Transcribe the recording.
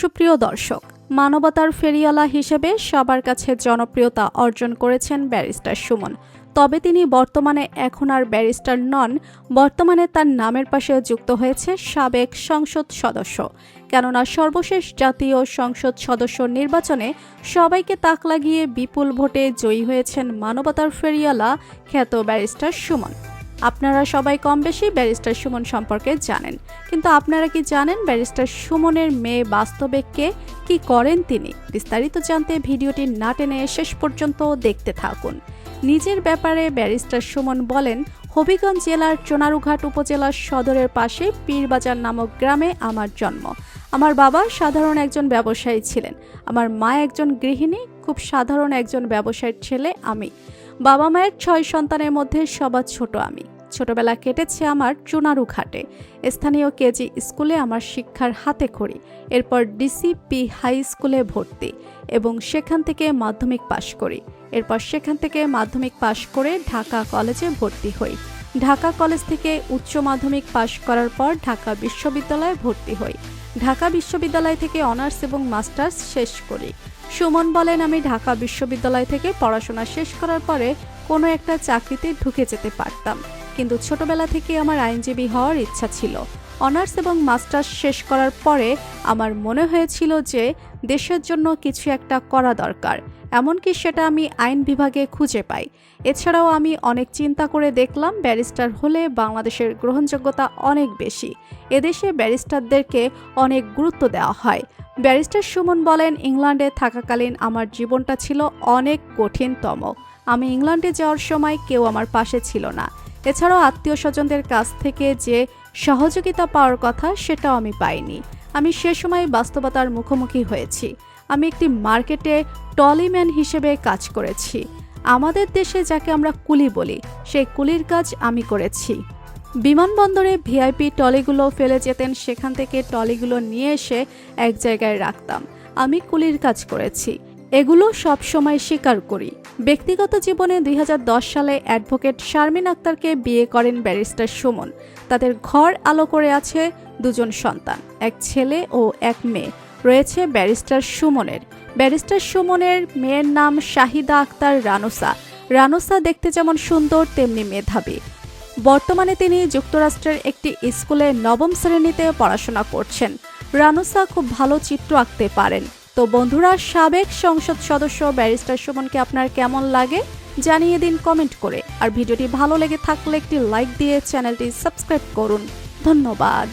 সুপ্রিয় দর্শক, মানবতার ফেরিওয়ালা হিসেবে সবার কাছে জনপ্রিয়তা অর্জন করেছেন ব্যারিস্টার সুমন। তবে তিনি বর্তমানে এখন আর ব্যারিস্টার নন, বর্তমানে তার নামের পাশে যুক্ত হয়েছে সাবেক সংসদ সদস্য। কেননা সর্বশেষ জাতীয় সংসদ সদস্য নির্বাচনে সবাইকে তাক লাগিয়ে বিপুল ভোটে জয়ী হয়েছেন মানবতার ফেরিওয়ালা খ্যাত ব্যারিস্টার সুমন। আপনারা সবাই কম বেশি ব্যারিস্টার সুমন সম্পর্কে জানেন। কিন্তু আপনারা কি জানেন ব্যারিস্টার সুমনের মেয়ে বাস্তবে কে? কি করেন তিনি? বিস্তারিত জানতে ভিডিওটি না টেনে শেষ পর্যন্ত দেখতে থাকুন। নিজের ব্যাপারে ব্যারিস্টার সুমন বলেন, হবিগঞ্জ জেলার চোনারুঘাট উপজেলার সদরের পাশে পীরবাজার নামক গ্রামে আমার জন্ম। আমার বাবা সাধারণ একজন ব্যবসায়ী ছিলেন। আমার মা একজন গৃহিণী, খুব সাধারণ একজন ব্যবসায়ীর ছেলে আমি। বাবা মায়ের ছয় সন্তানের মধ্যে সবার ছোট আমি। ছোটবেলা কেটেছে আমার চুনারু ঘাটে স্থানীয় কেজি স্কুলে আমার শিক্ষার হাতে খড়ি, এরপর ডিসিপি হাই স্কুলে ভর্তি এবং সেখান থেকে মাধ্যমিক পাশ করি। এরপর সেখান থেকে মাধ্যমিক পাশ করে ঢাকা কলেজে ভর্তি হই। ঢাকা কলেজ থেকে উচ্চ মাধ্যমিক পাশ করার পর ঢাকা বিশ্ববিদ্যালয়ে ভর্তি হই। ঢাকা বিশ্ববিদ্যালয় থেকে অনার্স এবং মাস্টার্স শেষ করি। সুমন বলেন আমি ঢাকা বিশ্ববিদ্যালয় থেকে পড়াশোনা শেষ করার পরে কোনো একটা চাকরিতে ঢুকে যেতে পারতাম। কিন্তু ছোটবেলা থেকে আমার আইনজীবী হওয়ার ইচ্ছা ছিল। অনার্স এবং মাস্টার্স শেষ করার পরে আমার মনে হয়েছিল যে দেশের জন্য কিছু একটা করা দরকার। এমনকি সেটা আমি আইন বিভাগে খুঁজে পাই। এছাড়াও আমি অনেক চিন্তা করে দেখলাম ব্যারিস্টার হলে বাংলাদেশের গ্রহণযোগ্যতা অনেক বেশি। এদেশে ব্যারিস্টারদেরকে অনেক গুরুত্ব দেওয়া হয়। ব্যারিস্টার সুমন বলেন, ইংল্যান্ডে থাকাকালীন আমার জীবনটা ছিল অনেক কঠিনতম। আমি ইংল্যান্ডে যাওয়ার সময় কেউ আমার পাশে ছিল না। এছাড়াও আত্মীয় স্বজনদের কাছ থেকে যে সহযোগিতা পাওয়ার কথা সেটাও আমি পাইনি। আমি সে সময় বাস্তবতার মুখোমুখি হয়েছি। আমি একটি মার্কেটে টলিম্যান হিসেবে কাজ করেছি। আমাদের দেশে যাকে আমরা কুলি বলি সেই কুলির কাজ আমি করেছি। বিমানবন্দরে ভিআইপি টলিগুলো ফেলে যেতেন, সেখান থেকে টলিগুলো নিয়ে এসে এক জায়গায় রাখতাম। আমি কুলির কাজ করেছি। এগুলো সব সময় স্বীকার করি। ব্যক্তিগত জীবনে দুই হাজার দশ সালে অ্যাডভোকেট শারমিন আক্তারকে বিয়ে করেন ব্যারিস্টার সুমন। তাদের ঘর আলো করে আছে দুজন সন্তান, এক ছেলে ও এক মেয়ে। রয়েছে ব্যারিস্টার সুমনের। ব্যারিস্টার সুমনের মেয়ের নাম শাহিদা আক্তার রানুসা। রানুসা দেখতে যেমন সুন্দর, তেমনি মেধাবী। বর্তমানে তিনি যুক্তরাষ্ট্রের একটি স্কুলে নবম শ্রেণীতে পড়াশোনা করছেন। রানুসা খুব ভালো চিত্র আঁকতে পারেন। তো বন্ধুরা, সাবেক সংসদ সদস্য ব্যারিস্টার সুমনকে আপনার কেমন লাগে জানিয়ে দিন কমেন্ট করে। আর ভিডিওটি ভালো লেগে থাকলে একটি লাইক দিয়ে চ্যানেলটি সাবস্ক্রাইব করুন। ধন্যবাদ।